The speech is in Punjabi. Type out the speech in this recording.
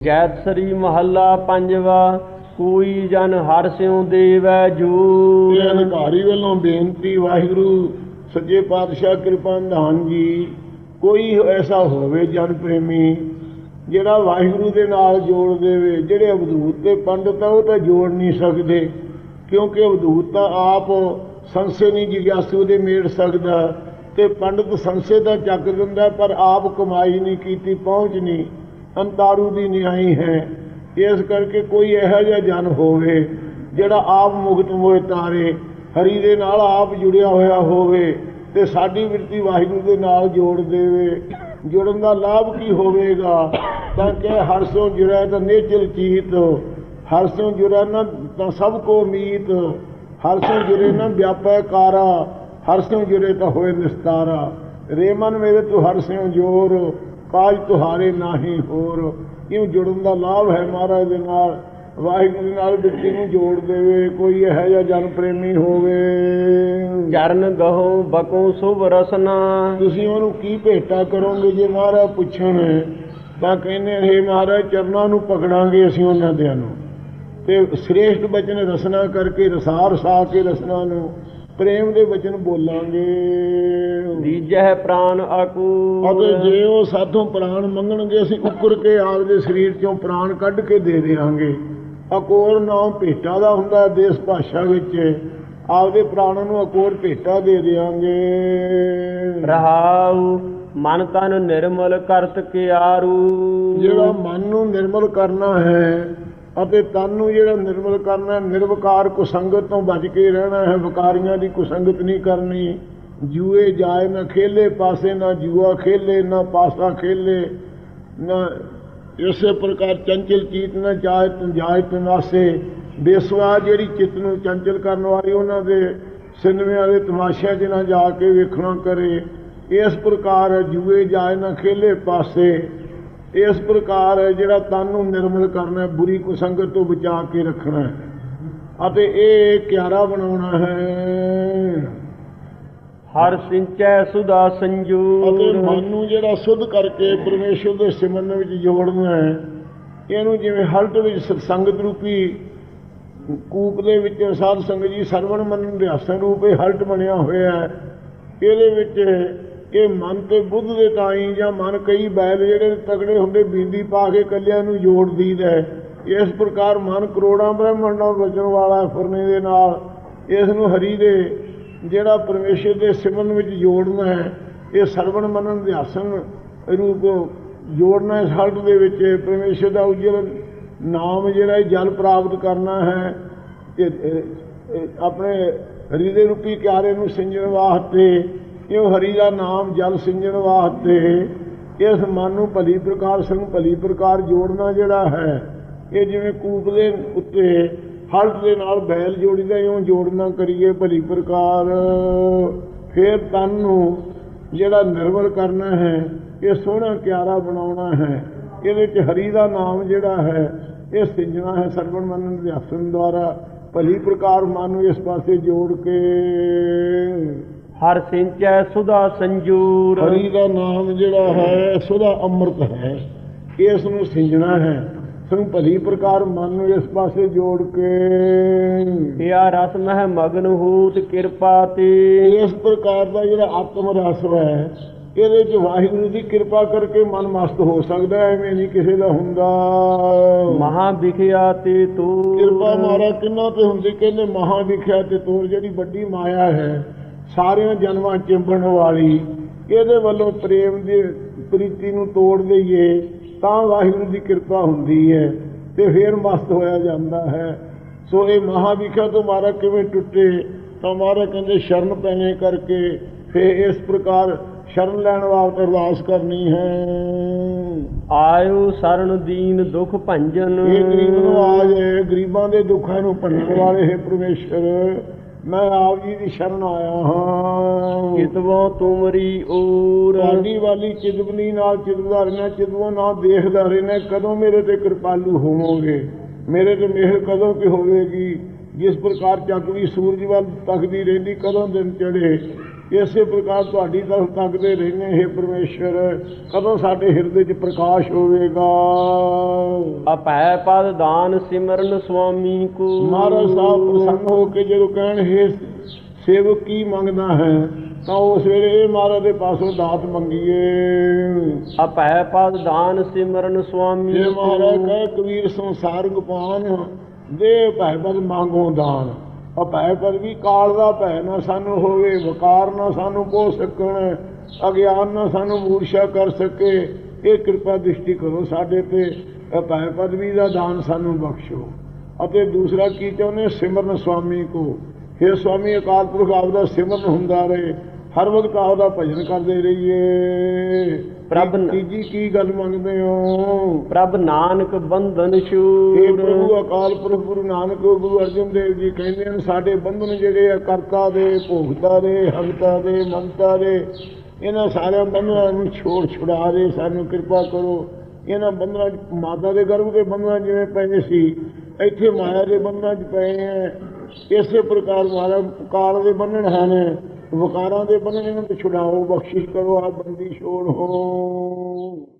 ਜੈਤ ਸ੍ਰੀ ਮਹੱਲਾ ਪੰਜਵਾ, ਕੋਈ ਜਨ ਹਰ ਸਿਉ ਦੇਵੈ ਇਹ ਅਧਿਕਾਰੀ ਵੱਲੋਂ ਬੇਨਤੀ, ਵਾਹਿਗੁਰੂ ਸੱਜੇ ਪਾਤਸ਼ਾਹ ਕਿਰਪਾ ਨਿਧਾਨ ਜੀ। ਕੋਈ ਐਸਾ ਹੋਵੇ ਜਨ ਪ੍ਰੇਮੀ, ਜਿਹੜਾ ਵਾਹਿਗੁਰੂ ਦੇ ਨਾਲ ਜੋੜ ਦੇਵੇ, ਜਿਹੜੇ ਅਵਧੂਤ ਤੇ ਪੰਡਤ ਆ, ਉਹ ਤਾਂ ਜੋੜ ਨਹੀਂ ਸਕਦੇ, ਕਿਉਂਕਿ ਅਵਧੂਤ ਤਾਂ ਆਪ ਸੰਸੇ ਨਹੀਂ ਜਿਗਿਆਸੂ ਦੇ ਮੇੜ ਸਕਦਾ, ਤੇ ਪੰਡਤ ਸੰਸੇ ਦਾ ਚੱਕ ਦਿੰਦਾ, ਪਰ ਆਪ ਕਮਾਈ ਨਹੀਂ ਕੀਤੀ, ਪਹੁੰਚ ਨਹੀਂ। ਅੰਤਾਰੂ ਦੀ ਨਿਆਈ ਹੈ। ਇਸ ਕਰਕੇ ਕੋਈ ਇਹੋ ਜਿਹਾ ਜਨ ਹੋਵੇ, ਜਿਹੜਾ ਆਪ ਮੁਕਤ ਮੋਏ ਤਾਰੇ, ਹਰੀ ਦੇ ਨਾਲ ਆਪ ਜੁੜਿਆ ਹੋਇਆ ਹੋਵੇ ਤੇ ਸਾਡੀ ਬਿਰਤੀ ਵਾਹਿਗੁਰੂ ਦੇ ਨਾਲ ਜੋੜ ਦੇਵੇ। ਜੁੜਨ ਦਾ ਲਾਭ ਕੀ ਹੋਵੇਗਾ? ਤਾਂ ਕਿ ਹਰ ਸੋ ਜੁੜੈ ਤਾਂ ਨੇਚਲ ਚੀਤ, ਹਰ ਸੋ ਜੁੜੈ ਨਾ ਤਾਂ ਸਭ ਕੋ ਮੀਤ, ਹਰ ਸੋ ਜੁੜੇ ਨਾ ਵਿਆਪੈ ਕਾਰਾ, ਹਰ ਸੋ ਜੁੜੇ ਤਾਂ ਹੋਏ ਨਿਸਤਾਰਾ। ਰੇਮਨ ਮੇਰੇ ਤੂੰ ਹਰ ਸਿਉ ਜੋਰ ਕਾਜ ਤੁਹਾਰੇ ਨਾਹੀ ਹੋਰ। ਇਉਂ ਜੁੜਨ ਦਾ ਲਾਭ ਹੈ ਮਹਾਰਾਜ ਦੇ ਨਾਲ। ਵਾਹਿਗੁਰੂ ਦੇ ਨਾਲ ਬਿਰਤੀ ਨੂੰ ਜੋੜ ਦੇਵੇ। ਕੋਈ ਇਹੋ ਜਿਹਾ ਜਨ ਪ੍ਰੇਮੀ ਹੋਵੇ। ਚਰਨ ਗਹੋ ਬਕੋ ਸੁਭ ਰਸਨਾ। ਤੁਸੀਂ ਉਹਨੂੰ ਕੀ ਭੇਟਾ ਕਰੋਗੇ ਜੇ ਮਹਾਰਾਜ ਪੁੱਛਣ? ਤਾਂ ਕਹਿੰਦੇ ਹੈ ਮਹਾਰਾਜ ਚਰਨਾਂ ਨੂੰ ਪਕੜਾਂਗੇ ਅਸੀਂ ਉਹਨਾਂ ਦਿਆਂ ਨੂੰ। ਤੇ ਸ੍ਰੇਸ਼ਟ ਬਚਨ ਰਸਨਾ ਕਰਕੇ ਰਸਾਰ ਸਾ ਕੇ ਰਸਨਾ ਨੂੰ ਪ੍ਰੇਮ ਦੇ ਬਚਨ ਬੋਲਾਂਗੇ। ਦੀਜਹਿ ਪ੍ਰਾਨ ਆਕੂ ਅਤੇ ਜੇ ਉਹ ਸਾਥੋਂ ਪ੍ਰਾਣ ਮੰਗਣਗੇ ਅਸੀਂ ਉੱਕਰ ਕੇ ਆਪਦੇ ਸਰੀਰ ਚੋਂ ਪ੍ਰਾਣ ਕੱਢ ਕੇ ਦੇ ਦੇਵਾਂਗੇ। ਅਕੋਰ ਨਾਮ ਭੇਟਾ ਦਾ ਹੁੰਦਾ ਹੈ ਦੇਸ ਭਾਸ਼ਾ ਵਿੱਚ। ਆਪਦੇ ਪ੍ਰਾਣਾਂ ਨੂੰ ਅਕੋਰ ਭੇਟਾ ਦੇ ਦੇਵਾਂਗੇ। ਰਹਾਉ ਮਨ ਤਨ ਨਿਰਮਲ ਕਰਤ ਕਿਆਰੂ ਜਿਹੜਾ ਮਨ ਨੂੰ ਨਿਰਮਲ ਕਰਨਾ ਹੈ ਅਤੇ ਤਨ ਨੂੰ ਜਿਹੜਾ ਨਿਰਮਲ ਕਰਨਾ ਹੈ, ਨਿਰਵਕਾਰ ਕੁਸੰਗਤ ਤੋਂ ਬਚ ਕੇ ਰਹਿਣਾ ਹੈ। ਵਿਕਾਰੀਆਂ ਦੀ ਕੁਸੰਗਤ ਨਹੀਂ ਕਰਨੀ। ਜੂਏ ਜਾਏ ਨਾ ਖੇਲੇ ਪਾਸੇ, ਨਾ ਜੂਆ ਖੇਲੇ, ਨਾ ਪਾਸਾ ਖੇਲੇ, ਨਾ ਇਸੇ ਪ੍ਰਕਾਰ ਚੰਚਲ ਚੀਤ ਨਾ ਜਾਏ ਤਨ ਜਾਏ ਤਨਾਸੇ ਬੇਸਵਾ ਜਿਹੜੀ ਚਿੱਤ ਨੂੰ ਚੰਚਲ ਕਰਨ ਵਾਲੀ, ਉਹਨਾਂ ਦੇ ਸਿਨੇਮਿਆਂ ਦੇ ਤਮਾਸ਼ਿਆਂ 'ਚ ਨਾ ਜਾ ਕੇ ਵੇਖਣਾ ਕਰੇ। ਇਸ ਪ੍ਰਕਾਰ ਜੂਏ ਜਾਏ ਨਾ ਖੇਲੇ ਪਾਸੇ ਇਸ ਪ੍ਰਕਾਰ ਜਿਹੜਾ ਤਨ ਨੂੰ ਨਿਰਮਲ ਕਰਨਾ ਹੈ ਬੁਰੀ ਕੁਸੰਗਤ ਤੋਂ ਬਚਾ ਕੇ ਰੱਖਣਾ ਹੈ। ਅਤੇ ਇਹ ਕਿਆਰਾ ਬਣਾਉਣਾ ਹੈ। ਹਰ ਸਿੰਚੈ ਸੁਦਾ ਅਤੇ ਸੰਜੂਰ ਮਨ ਨੂੰ ਜਿਹੜਾ ਸੁਧ ਕਰਕੇ ਪਰਮੇਸ਼ਰ ਦੇ ਸਿਮਰਨ ਵਿੱਚ ਜੋੜਨਾ ਹੈ ਇਹਨੂੰ ਜਿਵੇਂ ਹਲਟ ਵਿੱਚ ਸਤਸੰਗਤ ਰੂਪੀ ਕੂਪ ਦੇ ਵਿੱਚ ਸਾਧ ਸੰਗਤ ਜੀ ਸਰਵਣ ਮੰਨਣ ਦੇ ਆਸਨ ਰੂਪ ਹਲਟ ਬਣਿਆ ਹੋਇਆ ਹੈ ਇਹਦੇ ਵਿੱਚ ਇਹ ਮਨ ਤੇ ਬੁੱਧ ਦੇ ਤਾਈ ਜਾਂ ਮਨ ਕਈ ਬੈਲ ਜਿਹੜੇ ਤਗੜੇ ਹੁੰਦੇ ਬੀਂਦੀ ਪਾ ਕੇ ਕੱਲਿਆਂ ਨੂੰ ਜੋੜ ਦੀਦਾ ਹੈ। ਇਸ ਪ੍ਰਕਾਰ ਮਨ ਕਰੋੜਾਂ ਬ੍ਰਹਮਣ ਨਾਲ ਬਚਣ ਵਾਲਾ ਫੁਰਨੇ ਦੇ ਨਾਲ। ਇਸ ਨੂੰ ਹਰੀ ਦੇ ਜਿਹੜਾ ਪਰਮੇਸ਼ਰ ਦੇ ਸਿਮਰਨ ਵਿੱਚ ਜੋੜਨਾ ਹੈ, ਇਹ ਸਰਵਣ ਮੰਨਣ ਦੇ ਆਸਨ ਰੂਪ ਜੋੜਨਾ ਇਸ ਹਲਟ ਦੇ ਵਿੱਚ ਪਰਮੇਸ਼ਰ ਦਾ ਉਜਲ ਨਾਮ ਜਿਹੜਾ ਜਲ ਪ੍ਰਾਪਤ ਕਰਨਾ ਹੈ। ਇਹ, ਆਪਣੇ ਹਰੀ ਦੇ ਰੂਪੀ ਕਿਆਰੇ ਨੂੰ ਸਿੰਜਣ ਵਾਸਤੇ ਕਿਉਂ ਹਰੀ ਦਾ ਨਾਮ ਜਲ ਸਿੰਜਣ ਵਾਸਤੇ? ਇਸ ਮਨ ਨੂੰ ਭਲੀ ਪ੍ਰਕਾਰ ਸੰਗ ਭਲੀ ਪ੍ਰਕਾਰ ਜੋੜਨਾ ਜਿਹੜਾ ਹੈ, ਇਹ ਜਿਵੇਂ ਕੂਪ ਦੇ ਉੱਤੇ ਹਲਟ ਦੇ ਨਾਲ ਬੈਲ ਜੋੜੀਦਾ ਇਉਂ ਜੋੜਨਾ ਕਰੀਏ ਭਲੀ ਪ੍ਰਕਾਰ। ਫਿਰ ਤਨ ਨੂੰ ਜਿਹੜਾ ਨਿਰਮਲ ਕਰਨਾ ਹੈ, ਇਹ ਸੋਹਣਾ ਕਿਆਰਾ ਬਣਾਉਣਾ ਹੈ। ਇਹਦੇ ਚ ਹਰੀ ਦਾ ਨਾਮ ਜਿਹੜਾ ਹੈ, ਇਹ ਸਿੰਜਣਾ ਹੈ ਸਰਵਣ ਮੰਨਣ ਦੇ ਆਸਨ ਦੁਆਰਾ। ਭਲੀ ਪ੍ਰਕਾਰ ਮਨ ਨੂੰ ਇਸ ਪਾਸੇ ਜੋੜ ਕੇ ਹਰ ਸਿੰਚੈ ਸੁਦਾ ਸੰਜੂਰ। ਹਰੀ ਦਾ ਨਾਮ ਜਿਹੜਾ ਹੈ ਸੁਦਾ ਅੰਮ੍ਰਿਤ ਹੈ। ਇਸ ਨੂੰ ਸਿੰਜਣਾ ਹੈ। ਸੰ ਭਲੀ ਪ੍ਰਕਾਰ ਮਨ ਨੂੰ ਇਸ ਪਾਸੇ ਜੋੜ ਕੇ। ਇਆ ਰਸ ਮਹਿ ਮਗਨ ਹੂਤ ਕਿਰਪਾ ਤੇ। ਇਸ ਪ੍ਰਕਾਰ ਦਾ ਜਿਹੜਾ ਆਤਮ ਰਸ ਹੈ ਇਹਦੇ ਚ ਵਾਹਿਗੁਰੂ ਦੀ ਕਿਰਪਾ ਕਰਕੇ ਮਨ ਮਸਤ ਹੋ ਸਕਦਾ ਹੈ, ਐਵੇਂ ਨਹੀਂ ਕਿਸੇ ਦਾ ਹੁੰਦਾ। ਮਹਾ ਵਿਖਿਆ ਤੇ ਤੂੰ। ਕਿਰਪਾ ਮਾਰਾ ਕਿੰਨਾ ਤੇ ਹੁੰਦੀ ਕਹਿੰਦੇ ਮਹਾ ਵਿਖਿਆ ਤੇ ਤੋਰ ਜਿਹੜੀ ਵੱਡੀ ਮਾਇਆ ਹੈ ਸਾਰਿਆਂ ਜਨਮਾਂ ਚਿੰਬਣ ਵਾਲੀ ਇਹਦੇ ਵੱਲੋਂ ਪ੍ਰੇਮ ਦੀ ਪ੍ਰੀਤੀ ਨੂੰ ਤੋੜ ਦਈਏ ਤਾਂ ਵਾਹਿਗੁਰੂ ਦੀ ਕਿਰਪਾ ਹੁੰਦੀ ਹੈ ਤੇ ਫੇਰ ਮਸਤ ਹੋਇਆ ਜਾਂਦਾ ਹੈ। ਸੋ ਇਹ ਮਹਾ ਵਿਖਿਆ ਤੋਂ ਮਾਰਾ ਕਿਵੇਂ ਟੁੱਟੇ ਤਾਂ ਮਾਰਾ ਕਹਿੰਦੇ ਸ਼ਰਨ ਪੈਣੇ ਕਰਕੇ ਫੇਰ ਇਸ ਪ੍ਰਕਾਰ ਸ਼ਰਨ ਲੈਣ ਵਾਸਤੇ ਅਰਦਾਸ ਕਰਨੀ ਹੈ। ਆਇਓ ਸਰਣ ਦੀਨ ਦੁਖ ਭੰਜਨ। ਇਹ ਗਰੀਬ ਨਵਾਜ ਹੈ ਗਰੀਬਾਂ ਦੇ ਦੁੱਖਾਂ ਨੂੰ ਭੰਡਣ ਵਾਲੇ ਹੈ ਪਰਮੇਸ਼ਰ। ਮੈਂ ਆਪ ਜੀ ਦੀ ਸ਼ਰਨ ਆਇਆ ਹਾਂ। ਕਿਤਵੋ ਤੁਮਰੀ ਊਰ? ਤੁਹਾਡੀ ਵਾਲੀ ਚਿਦਵਨੀ ਨਾਲ ਚਿਦਵਾ ਰਹਿਣਾ ਚਿਦਵੋ ਨਾ ਦੇਖਦਾ ਰਹਿਣਾ ਕਦੋਂ ਮੇਰੇ ਤੇ ਕਿਰਪਾਲੂ ਹੋਵੋਗੇ? ਮੇਰੇ ਤੇ ਮਿਹਰ ਕਦੋਂ ਕਿ ਹੋਵੇਗੀ? ਜਿਸ ਪ੍ਰਕਾਰ ਚੱਕਵੀ ਸੂਰਜ ਵੱਲ ਤੱਕਦੀ ਰਹਿੰਦੀ ਕਦੋਂ ਦਿਨ ਚੜੇ ਇਸੇ ਪ੍ਰਕਾਰ ਤੁਹਾਡੀ ਤਰਫ ਤੱਕਦੇ ਰਹਿੰਦੇ ਹੈ ਪਰਮੇਸ਼ਰ ਕਦੋਂ ਸਾਡੇ ਹਿਰਦੇ 'ਚ ਪ੍ਰਕਾਸ਼ ਹੋਵੇਗਾ? ਅਪੈ ਪਦ ਦਾਨ ਸਿਮਰਨ ਸੁਆਮੀ ਕੋ। ਮਹਾਰਾਜ ਸਾਹਿਬ ਪ੍ਰਸੰਨ ਹੋ ਕੇ ਜਦੋਂ ਕਹਿਣ ਹੈ ਸੇਵਕ ਕੀ ਮੰਗਦਾ ਹੈ? ਤਾਂ ਉਸ ਵੇਲੇ ਮਹਾਰਾਜ ਦੇ ਪਾਸੋਂ ਦਾਤ ਮੰਗੀਏ। ਅਪੈ ਪਦ ਦਾਨ ਸਿਮਰਨ ਸੁਆਮੀ ਜੇ। ਮਹਾਰਾਜ ਕਹੇ ਕਬੀਰ ਸੰਸਾਰ ਗੁਪਾਨ ਦੇ ਭੈ ਪਦ ਮੰਗੋ ਦਾਨ। ਉਹ ਭੈ ਵੀ ਕਾਲ ਦਾ ਭੈ ਨਾ ਸਾਨੂੰ ਹੋਵੇ ਵਕਾਰ ਨਾ ਸਾਨੂੰ ਪੋ ਸਕਣ, ਅਗਿਆਨ ਨਾ ਸਾਨੂੰ ਮੂਰਛਾ ਕਰ ਸਕੇ। ਇਹ ਕਿਰਪਾ ਦ੍ਰਿਸ਼ਟੀ ਕਰੋ ਸਾਡੇ ਤੇ, ਇਹ ਪਦਵੀ ਦਾ ਦਾਨ ਸਾਨੂੰ ਬਖਸ਼ੋ। ਅਤੇ ਦੂਸਰਾ ਕੀ ਚਾਹੁੰਦੇ ਸਿਮਰਨ ਸੁਆਮੀ ਕੋ। हे ਸੁਆਮੀ ਅਕਾਲ ਪੁਰਖ ਆਪ ਦਾ ਸਿਮਰਨ ਹੁੰਦਾ ਰਹੇ। ਹਰ ਵਕਤ ਆਪ ਦਾ ਭਜਨ ਕਰਦੇ ਰਹੀਏ। ਪ੍ਰਭ ਤੀਜੀ ਕੀ ਗੱਲ ਮੰਗਦੇ ਹੋ? ਪ੍ਰਭ ਨਾਨਕ ਬੰਧਨ ਇਹ ਛੂੜ ਪ੍ਰਭੂ ਅਕਾਲ ਪੁਰਖ ਗੁਰੂ ਨਾਨਕ ਗੁਰੂ ਅਰਜਨ ਦੇਵ ਜੀ ਕਹਿੰਦੇ ਹਨ ਸਾਡੇ ਬੰਧਨ ਜਿਹੜੇ ਆ ਕਰਤਾ ਦੇ ਭੋਗਤਾ ਦੇ ਹੰਤਾ ਦੇ ਮਮਤਾ ਦੇ ਇਹਨਾਂ ਸਾਰਿਆਂ ਬੰਧਨਾਂ ਨੂੰ ਛੋੜ ਛੁਡਾ ਦੇ ਸਾਨੂੰ ਕਿਰਪਾ ਕਰੋ। ਇਹਨਾਂ ਬੰਧਨਾਂ ਮਾਤਾ ਦੇ ਗਰਭ ਦੇ ਬੰਧਨਾਂ ਜਿਵੇਂ ਪਏ ਸੀ ਇੱਥੇ ਮਾਇਆ ਦੇ ਬੰਧਨਾਂ 'ਚ ਪਏ ਆ ਇਸੇ ਪ੍ਰਕਾਰ ਮਾਰਾ ਕਾਲ ਦੇ ਬੰਧਨ ਹਨ। ਵਕਾਰਾਂ ਦੇ ਬੰਧਨ ਨੂੰ ਛੁਡਾਓ ਬਖਸ਼ਿਸ਼ ਕਰੋ ਆ ਬੰਦੀ ਛੋੜ ਹੋ।